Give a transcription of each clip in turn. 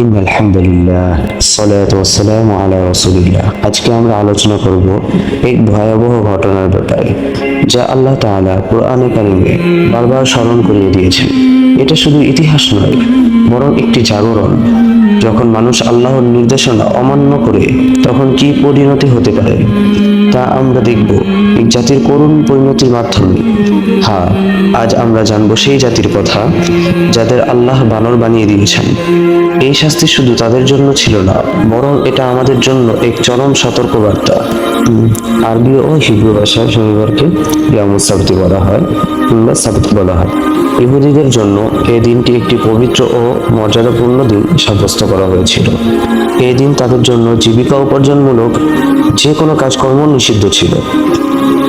আলহামদুলিল্লাহ ওয়াসসালামু আলা রসুলিল্লাহ। আজকে আমরা আলোচনা করব এক ভয়াবহ ঘটনার ব্যাপারে, যা আল্লাহ তাআলা কোরআনে কারিমে বারবার স্মরণ করিয়ে দিয়েছেন। এটা শুধু ইতিহাস নয়, বরং একটি জাগরণ। যখন মানুষ আল্লাহর নির্দেশনা অমান্য করে, তখন কি পরিণতি হতে পারে? তা আমরা দেখব। এই জাতির করুণ পরিণতির মাধ্যমে। হ্যাঁ আজ আমরা জানব সেই জাতির কথা, যাদের আল্লাহ বানর বানিয়ে দিয়েছেন। এই শাস্তি শুধু তাদের জন্য ছিল না, বরং এটা আমাদের জন্য এক চরম সতর্কবার্তা। আরবি ও হিব্রু ভাষায় শনিবারকে সাবতি বলা হয়, কিংবা সাবত বলা হয়। ইহুদিদের জন্য এই দিনটি একটি পবিত্র ও মর্যাদাপূর্ণ দিন সাব্যস্ত করা হয়েছিল। এই দিন তাদের জন্য জীবিকা উপার্জনমূলক যে কোনো কাজকর্ম নিষিদ্ধ ছিল।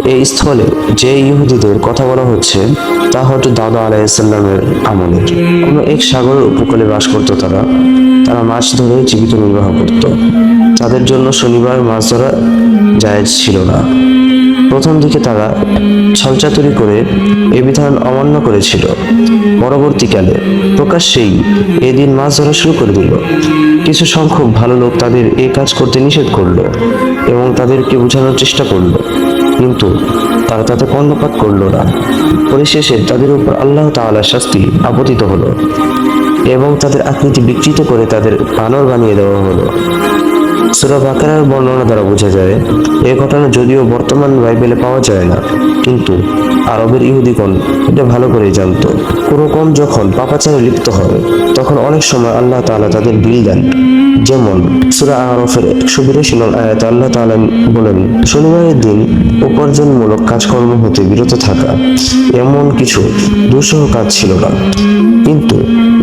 এই স্থলে যে ইহুদিদের কথা বলা হচ্ছে, তা হয়তো দাদা আলাইসাল্লামের আমলের কোনো এক সাগরের উপকূলে বাস করত তারা। তারা মাছ ধরে জীবিত নির্বাহ করত। তাদের জন্য শনিবার মাছ ধরা জায়েজ ছিল না। প্রথম দিকে তারা ছলচাতুরি করে এ বিধান অমান্য করেছিল। পরবর্তীকালে প্রকাশ্যেই এদিন মাছ ধরা শুরু করে দিল। কিছু সংখ্যক ভালো লোক তাদের এ কাজ করতে নিষেধ করল এবং তাদেরকে বোঝানোর চেষ্টা করল। কিন্তু তারা তাতে কর্ণপাত করল না। পরিশেষে তাদের উপর আল্লাহ তাআলার শাস্তি আপতিত হলো এবং তাদের আকৃতি বিকৃত করে তাদের বানর বানিয়ে দেওয়া হলো। সুরা বাকারার বর্ণনা দ্বারা বোঝা যায় এই ঘটনা যদিও বর্তমান বাইবেলে পাওয়া যায় না, কিন্তু আরবের ইহুদিগণ এটা ভালো করে জানতো। কোনো কম যখন পাপাচারে লিপ্ত হয় তখন অনেক সময় আল্লাহ তাআলা তাদের বিল দেন। যেমন সুরা আরফের একশো বিরাশি নং আয়াত আল্লাহ তাআলা বলেন, শনিবারের দিন উপার্জনমূলক কাজকর্ম হতে বিরত থাকা এমন কিছু দুঃসহ কাজ ছিল না। কিন্তু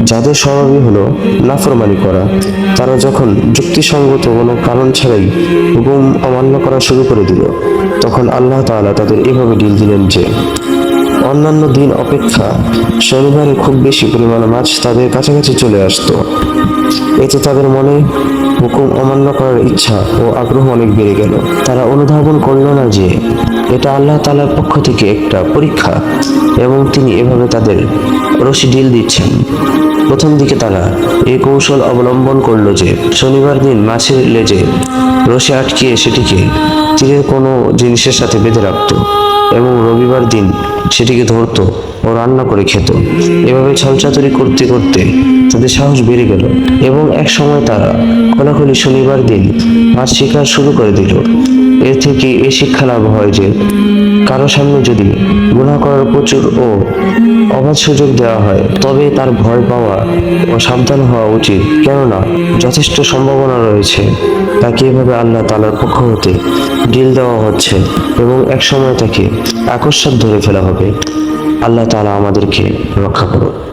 যাদের স্বভাবই হলো নাফরমানি করা, তারা যখন যুক্তিসঙ্গত কোনো কারণ ছাড়াই হুকুম অমান্য করা শুরু করে দিল, তখন আল্লাহ তাআলা তাদের এভাবে ডিল দিলেন যে, অন্যান্য দিন অপেক্ষা শনিবারে খুব বেশি পরিমাণে মাছ তাদের কাছাকাছি চলে আসতো। এতে তাদের মনে হুকুম অমান্য করার ইচ্ছা ও আগ্রহ অনেক বেড়ে গেল। তারা অনুধাবন করল না যে, এটা আল্লাহ তাআলার পক্ষ থেকে একটা পরীক্ষা। এবং তিনি এভাবে তাদের রশি ডিল দিচ্ছেন। প্রথম দিকে তারা এই কৌশল অবলম্বন করল যে শনিবার দিন মাছের লেজে রশি আটকিয়ে সেটিকে তীরের কোনো জিনিসের সাথে বেঁধে রাখত এবং রবিবার দিন সেটিকে ধরতো ও রান্না করে খেত। এভাবে ছলচাতুরি করতে করতে তাদের সাহস বেড়ে গেল এবং এক সময় তারা খোলাখুলি শনিবার দিন মাছ শিকার শুরু করে দিল। এর থেকে এই শিক্ষা লাভ হয় যে কারও সামনে যদি গুনাহ করার প্রচুর ও অবাধ সুযোগ দেওয়া হয়, তবে তার ভয় পাওয়া ও সাবধান হওয়া উচিত। কেননা যথেষ্ট সম্ভাবনা রয়েছে, তাকে এভাবে আল্লাহ তালার পক্ষ হতে ডিল দেওয়া হচ্ছে এবং এক সময় তাকে আকস্মাত ধরে ফেলা হবে। আল্লাহ তালা আমাদেরকে রক্ষা করুন।